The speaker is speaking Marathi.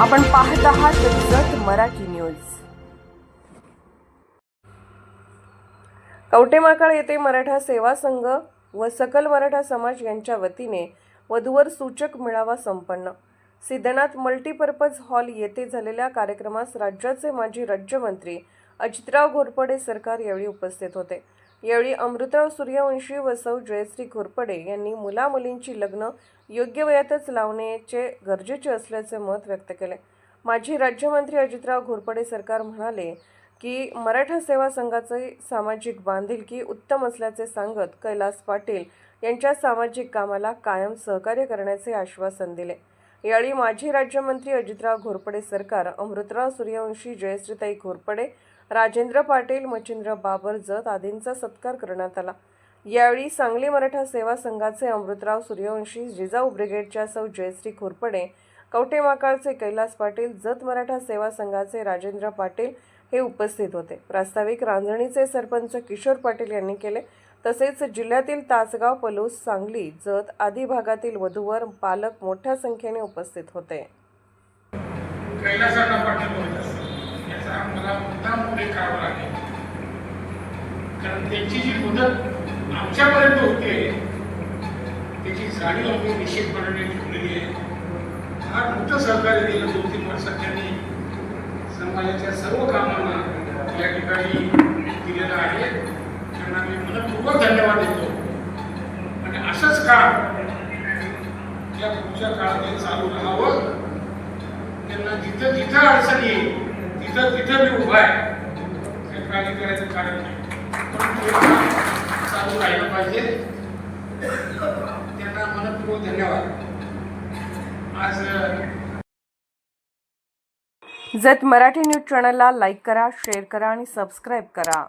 आपण पाहत आहात जत मराठी न्यूज. कवटेमाकाळ येथे मराठा सेवा संघ व सकल मराठा समाज यांच्या वतीने वधूवर सूचक मेळावा संपन्न. सिद्धनाथ मल्टीपर्पज हॉल येथे झालेल्या कार्यक्रमास राज्याचे माजी राज्यमंत्री अजितराव घोरपडे सरकार यावेळी उपस्थित होते. यावेळी अमृतराव सूर्यवंशी वसव जयश्री घोरपडे यांनी मुलामुलींची लग्न योग्य वयातच लावण्याचे गरजेचे असल्याचे मत व्यक्त केले. माजी राज्यमंत्री अजितराव घोरपडे सरकार म्हणाले की मराठा सेवा संघाचे सामाजिक बांधिलकी उत्तम असल्याचे सांगत कैलास पाटील यांच्या सामाजिक कामाला कायम सहकार्य करण्याचे आश्वासन दिले. यावेळी माजी राज्यमंत्री अजितराव घोरपडे सरकार अमृतराव सूर्यवंशी जयश्रीताई घोरपडे राजेंद्र पाटील मच्छिंद्र बाबर जत आदींचा सत्कार करण्यात आला. यावेळी सांगली मराठा सेवा संघाचे अमृतराव सूर्यवंशी जिजाऊ ब्रिगेडच्या सौ जयश्री घोरपडे कवटेमाकाळचे कैलास पाटील जत मराठा सेवा संघाचे राजेंद्र पाटील हे उपस्थित होते. प्रास्ताविक रांजणीचे सरपंच किशोर पाटील यांनी केले. तसेच जिल्ह्यातील तासगाव पलूस सांगली जत आदी भागातील वधूवर पालक मोठ्या संख्येने उपस्थित होते. कैलासाला मला मुद्दाम पुढे करावं लागेल. कारण त्यांची जी मुदत आमच्यापर्यंत होते त्याची जाणीव आम्ही निश्चितपणाने ठेवलेली आहे. फार मोठं सहकार्य दिलं दोन तीन वर्षात त्यांनी समाजाच्या सर्व कामांना या ठिकाणी दिलेलं आहे. त्यांना मी मनपूर्वक धन्यवाद देतो. आणि असंच काम या पुढच्या काळात चालू राहावं? तिथं तिथं मी उभा आहे. काही काळजी करायचं कारण नाही. चालू राहिलं पाहिजे. त्यांना मनपूर्वक धन्यवाद. आज जत मराठी न्यूज चॅनलला लाईक करा शेअर करा आणि सबस्क्राईब करा.